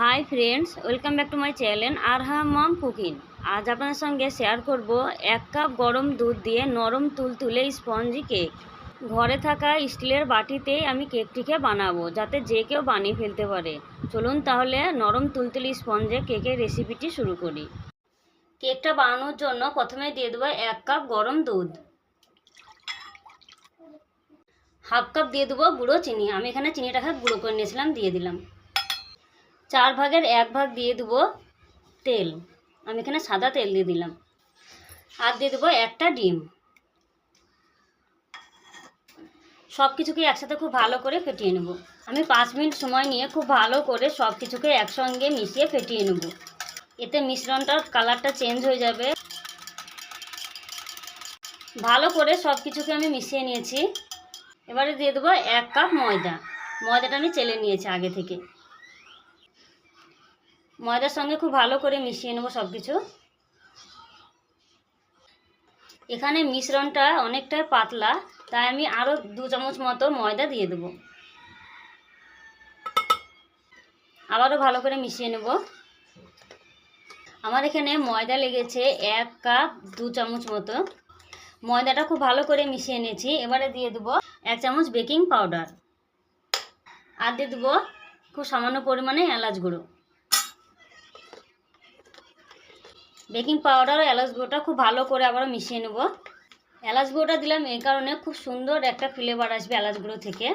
Hi friends welcome back to my channel Arha mom cooking আজ আপনাদের সঙ্গে share করব এক কাপ গরম দুধ দিয়ে নরম তুলতুলে স্পঞ্জি কেক ঘরে থাকা স্টিলের বাটিতেই আমি কেকটিকে বানাবো, যাতে যে কেউ বানিয়ে ফেলতে পারে। চলুন তাহলে নরম তুলতুলে স্পঞ্জে কেকের রেসিপিটি শুরু করি। কেকটা বানানোর জন্য প্রথমে দিয়ে দেবো এক কাপ গরম দুধ। হাফ কাপ দিয়ে দেবো গুঁড়ো চিনি। আমি এখানে চিনিটাকে গুঁড়ো করে নিয়েছিলাম, দিয়ে দিলাম। চার ভাগের এক ভাগ দিয়ে দেবো তেল। আমি এখানে সাদা তেল দিয়ে দিলাম। আর দিয়ে দেবো একটা ডিম। সব কিছুকে একসাথে খুব ভালো করে ফেটিয়ে নেব। আমি পাঁচ মিনিট সময় নিয়ে খুব ভালো করে সব কিছুকে একসঙ্গে মিশিয়ে ফেটিয়ে নেব। এতে মিশ্রণটার কালারটা চেঞ্জ হয়ে যাবে। ভালো করে সব কিছুকে আমি মিশিয়ে নিয়েছি। এবারে দিয়ে দেবো এক কাপ ময়দা। ময়দাটা আমি চেলে নিয়েছি আগে থেকে। ময়দার সঙ্গে খুব ভালো করে মিশিয়ে নেব সব কিছু এখানে মিশ্রণটা অনেকটাই পাতলা, তাই আমি আরও দু চামচ মতো ময়দা দিয়ে দেবো। আবারও ভালো করে মিশিয়ে নেব। আমার এখানে ময়দা লেগেছে এক কাপ দু চামচ মতো। ময়দাটা খুব ভালো করে মিশিয়ে নিয়েছি, এবারে দিয়ে দেবো এক চামচ বেকিং পাউডার। আর দিয়ে দেবো খুব সামান্য পরিমাণে এলাচ গুঁড়ো। বেকিং পাউডার ও এলাচ গুঁড়োটা খুব ভালো করে আবার মিশিয়ে নেব। এলাচ গুঁড়োটা দিলাম এই কারণে খুব সুন্দর একটা ফ্লেভার আসবে এলাচ গুঁড়ো থেকে।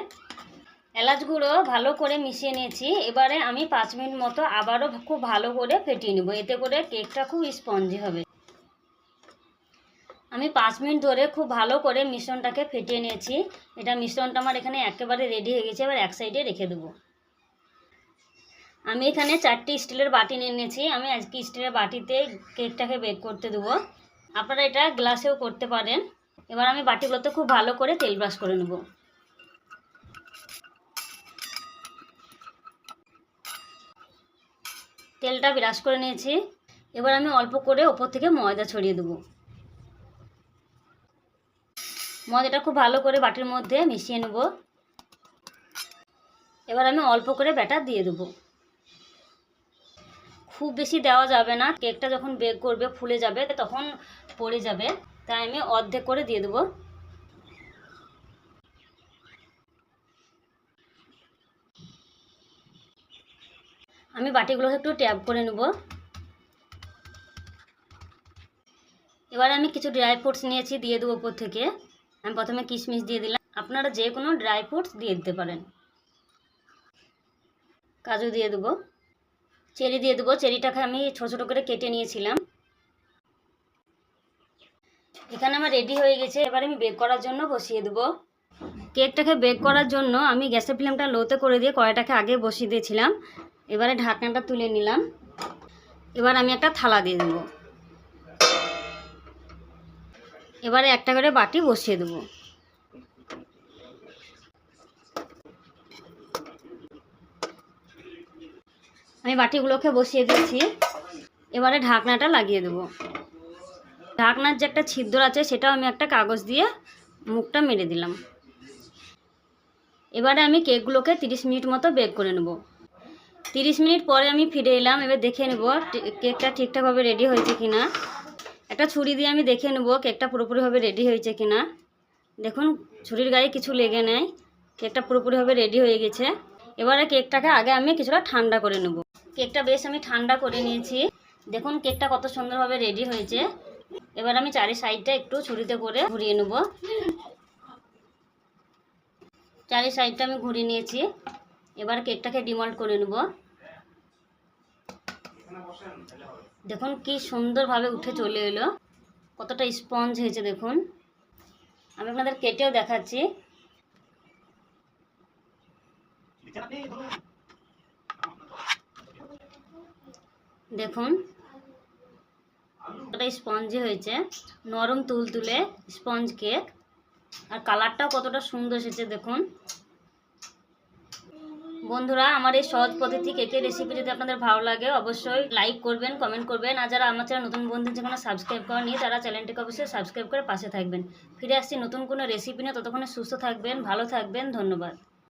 এলাচ গুঁড়ো ভালো করে মিশিয়ে নিয়েছি, এবারে আমি পাঁচ মিনিট মতো আবারও খুব ভালো করে ফেটিয়ে নেব, এতে করে কেকটা খুব স্পঞ্জি হবে। আমি পাঁচ মিনিট ধরে খুব ভালো করে মিশ্রণটাকে ফেটিয়ে নিয়েছি। এটা মিশ্রণটা আমার এখানে একেবারে রেডি হয়ে গেছে, এবার এক সাইডে রেখে দেবো। আমি এখানে চারটি স্টিলের বাটি নিয়ে নিয়েছি। আমি আজকে স্টিলের বাটিতে কেকটাকে বেক করতে দেবো। আপনারা এটা গ্লাসেও করতে পারেন। এবার আমি বাটিগুলোতে খুব ভালো করে তেল ব্রাশ করে নেব। তেলটা ব্রাশ করে নিয়েছি। এবার আমি অল্প করে ওপর থেকে ময়দা ছড়িয়ে দেবো। ময়দাটা খুব ভালো করে বাটির মধ্যে মিশিয়ে নেব। এবার আমি অল্প করে ব্যাটার দিয়ে দেবো। খুব বেশি দেওয়া যাবে না। কেকটা যখন বেক করবে, ফুলে যাবে, তখন পড়ে যাবে। তাই আমি অর্ধেক করে দিয়ে দেবো। আমি বাটিগুলোকে একটু ট্যাপ করে নেব। এবার আমি কিছু ড্রাই ফ্রুটস নিয়েছি, দিয়ে দেবো উপর থেকে। আমি প্রথমে কিশমিশ দিয়ে দিলাম। আপনারা যে কোনো ড্রাই ফ্রুটস দিয়ে দিতে পারেন। কাজু দিয়ে দেবো। চেরি দিয়ে দেবো। চেরিটাকে আমি ছোটো ছোটো করে কেটে নিয়েছিলাম। এখানে আমার রেডি হয়ে গেছে। এবার আমি বেক করার জন্য বসিয়ে দেবো। কেকটাকে বেক করার জন্য আমি গ্যাসের ফ্লেমটা লোতে করে দিয়ে কড়াইটাকে আগে বসিয়ে দিয়েছিলাম। এবারে ঢাকনাটা তুলে নিলাম। এবার আমি একটা থালা দিয়ে দেবো। এবারে একটা করে বাটি বসিয়ে দেবো। আমি বাটিগুলোকে বসিয়ে দিয়েছি এবারে ঢাকনাটা লাগিয়ে দেবো। ঢাকনার যে একটা ছিদ্র আছে, সেটাও আমি একটা কাগজ দিয়ে মুখটা মেরে দিলাম। এবারে আমি কেকগুলোকে 30 মিনিট মতো বেক করে নেব। 30 মিনিট পরে আমি ফিরে এলাম, এবার দেখে নেব কেকটা ঠিকঠাকভাবে রেডি হয়েছে কি না একটা ছুরি দিয়ে আমি দেখে নেব কেকটা পুরোপুরিভাবে রেডি হয়েছে কি না দেখুন, ছুরির গায়ে কিছু লেগে নেয় কেকটা পুরোপুরিভাবে রেডি হয়ে গেছে। এবারে কেকটাকে আগে আমি কিছুটা ঠান্ডা করে নেব। কেকটা বেশ আমি ঠান্ডা করে নিয়েছি। দেখুন, কেকটা কত সুন্দরভাবে রেডি হয়েছে। এবার আমি চারি সাইডটা একটু ছুরিতে করে ঘুরিয়ে নেব। চারি সাইডটা আমি ঘুরিয়ে নিয়েছি। এবার কেকটাকে ডিমল্ট করে নেব। দেখুন, কি সুন্দরভাবে উঠে চলে এলো। কতটা স্পঞ্জ হয়েছে, দেখুন। আমি আপনাদের কেটেও দেখাচ্ছি। দেখুন। কতটা স্পঞ্জি হয়েছে। নরম তুলতুলে স্পঞ্জ কেক আর কালারটাও কতটা সুন্দর এসেছে, দেখুন। বন্ধুরা, আমার এই সহজ পদ্ধতি কেকের রেসিপি যদি আপনাদের ভালো লাগে, অবশ্যই লাইক করবেন কমেন্ট করবেন। আর যারা আমার চ্যানেল নতুন বন্ধু যেখানে সাবস্ক্রাইব করেনি তারা চ্যানেলটিকে অবশ্যই সাবস্ক্রাইব করে পাশে থাকবেন। ফিরে আসছি নতুন কোনো রেসিপি নিয়ে, ততক্ষণে সুস্থ থাকবেন, ভালো থাকবেন, ধন্যবাদ।